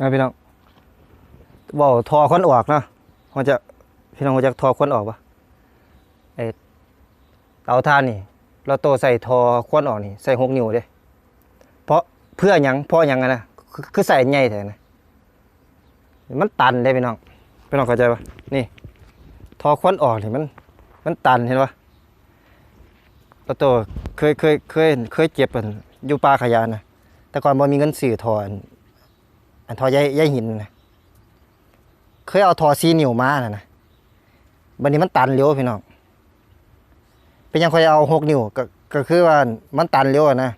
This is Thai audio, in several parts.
นะพี่น้องเว่าทอควันออกเนาะเขาจะพี่น้องเขาจะทอควันออกปะไอเตาถ่านนี่ เราโตใส่ทอควันออกนี่ใส่หกนิ้วเด้เพราะเพื่อยังเพราะยังนะคือคือใส่ใหญ่แท้นะมันตันได้พี่น้องพี่น้องเข้าใจปะนี่ ทอควันออกนี่มัน มันตันเห็นปะเราโตเคยเคยเคยเคยเจ็บอันอยู่ป่าขยะนะแต่ก่อนบ่มีเงินซื้อทอน อันทอใยใยหินนะเคยเอาทอซีนิวมานะนะบันนี้มันตันเร็วพี่น้องเป็นยังเคยเอาหกนิวก็ก็คือว่ามันตันเร็วนะ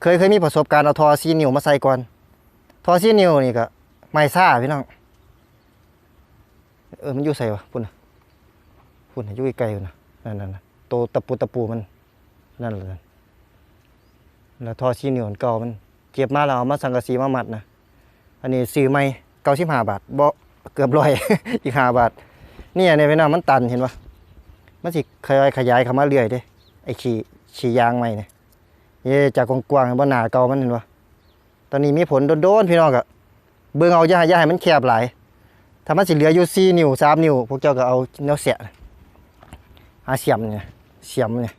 เคยเคยมีประสบการณ์เอาทอซีนิวมาใส่ก่อนทอซีนิวนี่ก็ไม่ซ่าพี่น้องเออมันอยู่ใส่วะพุ่นนะพุ่นน่ะอยู่ไกลๆพุ่นะนั่นนั่นโตตะปูตะปูมันนั่นแหละแล้วทอซีนิวเก่ามันเก็บมาแล้วเอามาสังกะสีมามัดนะ อันนี้ซื้อใหม่เก้าสิบห้าบาทบ่เกือบร้อยอีกห้าบาทนี่ยในพี่น้องมันตันเห็นปะมันสิขยายขยายเข้ามาเรื่อยเด้ไอ้ขี่ขี่ยางใหม่เนี่ยเย่จากกว้างๆบ่หนาเก่ามันเห็นปะตอนนี้มีผลโดนๆพี่น้องก็เบิ่งเอาย่าให้อย่าให้มันแคบหลายถ้ามันสิเหลืออยู่สี่นิ้วสามนิ้วพวกเจ้าก็เอาแนวเสียหาเสียมเนี่ยเสียมเนี่ย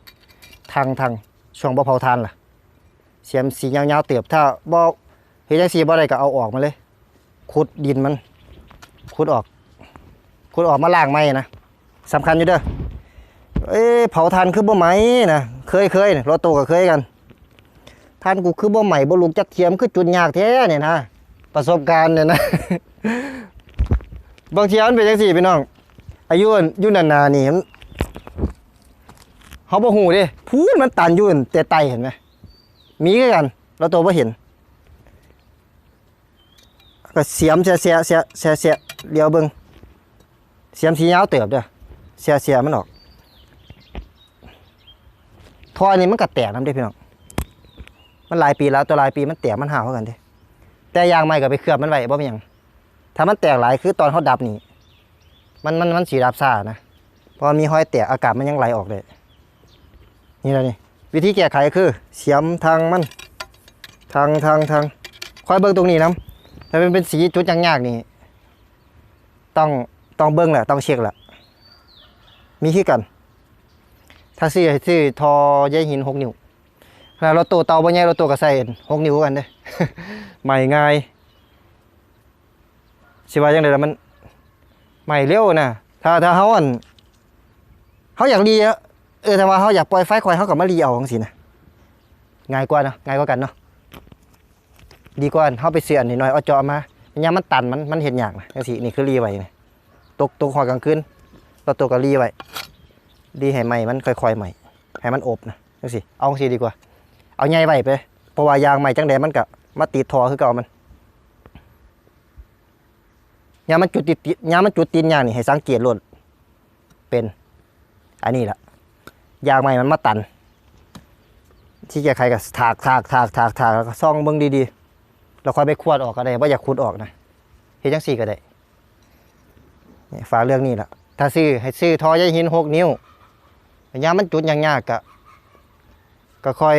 ทางทางช่วงบ่เผาทานล่ะ เสียมสียาวๆเติบถ้าบ่ เฮ็ดจังซี่บ่ได้ก็เอาออกมาเลย ขุดดินมัน ขุดออก ขุดออกมาล้างไม้นะสำคัญอยู่เด้อเอ้เผาทานคือบ่ไหมนะเคยเคยรถโตก็เคยกันทานกูคือบ่ไหมบ่ลูกจักเทียมคือจุดยากแท้เนี่ยนะประสบการณ์เนี่ยนะบางทีมันเป็นจังซี่พี่น้อง อายุนยู่นานๆนี่มันเขาบ่ฮู้เด้พูดมันตันยู่นแต่ไตเห็นไหมมีกันเราตัวไ่เห็น ก็เสียมเสียเสียเสียเสียเสียเดียวเบิงเสียมสียาวเติบเด้อเสียเสียมันออกท่อนี้มันก็แตกน้ำเด้พี่น้องมันหลายปีแล้วตัวหลายปีมันแตกมันห่าวเท่ากันเด้แต่ยางใหม่ก็ไปเคลือบมันไว้บ่เป็นหยังถ้ามันแตกหลายคือตอนเขาดับนี่มันมันมันสีดับซ่านะพราะมีห้อยแตกอากาศมันยังไหลออกเลยนี่แหละนี่วิธีแก้ไขคือ เสียมทางมันทางทางทางคอยเบิ่งตรงนี้นะ ถ้าเป็นเป็นสีจุดยากๆนี่ต้องต้องเบิ่งแหละต้องเช็คแหละมีที่กัน ถ้าซื้อซื้อทอใยหินหกนิ้วถ้าเราโตเตาบ่ใหญ่เราโตก็ใส่หกนิ้วกันเด้ใหม่ง่ายสิว่าจังไดล่ะมันใหม่เร็วนะถ้าถ้าเฮาอันเฮาอยากรีเออแต่ว่าเขาอยากปล่อยไฟควายเขากับมารีเอาจังสินะง่ายกว่าเนาะง่ายกว่ากันเนาะ ดีกว่าเขาไปเสียอันนิดหน่อยเอาจาะมาเนี่ยามันตันมันมันเห็นยากนะจังสินี่คือรีไว้นะตกตกหอยกลางคืนเราตัวก็รีไว้ดีให้ไหม่มันค่อยๆใหม่ให้มันอบนะจังสิเอาสิดีกว่า เอาใหญ่ไว้ไปเพราะว่ายางใหม่จังใดมันก็มาติดทอคือเก่ามันยามันจุดติดยามันจุดตีนยางนี่ให้สังเกตโลดเป็นอันนี้แหละยางใหม่มันมาตัน ที่แกใครก็ถากถากถากถากถากแล้วก็ซ่องเบิ้องดีๆ แล้วค่อยไปขวดออกก็ได้ว่าอยากขุดออกนะเฮ็ดจังสี่ก็ได้นี่ฝากเรื่องนี้แหละถ้าซื้อให้ซื้อทอใยหินหกนิ้วยามมันจุดยากๆก็ก็ค่อย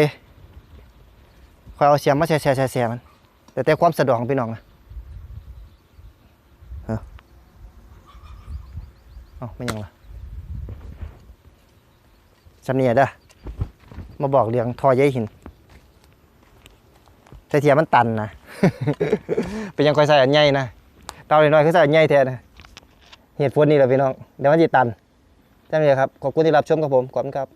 ค่อยเอาเสียมมาแช่แช่แช่แช่มันแต่แต่ความสะดวกของพี่น้องนะเออเอาไม่ยังล่ะสำเนียด้อมาบอกเรื่องทอใยหินแต่เทียมันตันนะ เป็นยังคอยใส่อันใหญ่นะเตาหน่อยๆคือใส่อันใหญ่แทนนะเหตุผลนี่แหละพี่น้องเดี๋ยวมันจะตันใช่ไหมครับขอบคุณที่รับชมกับผมขอบคุณครับ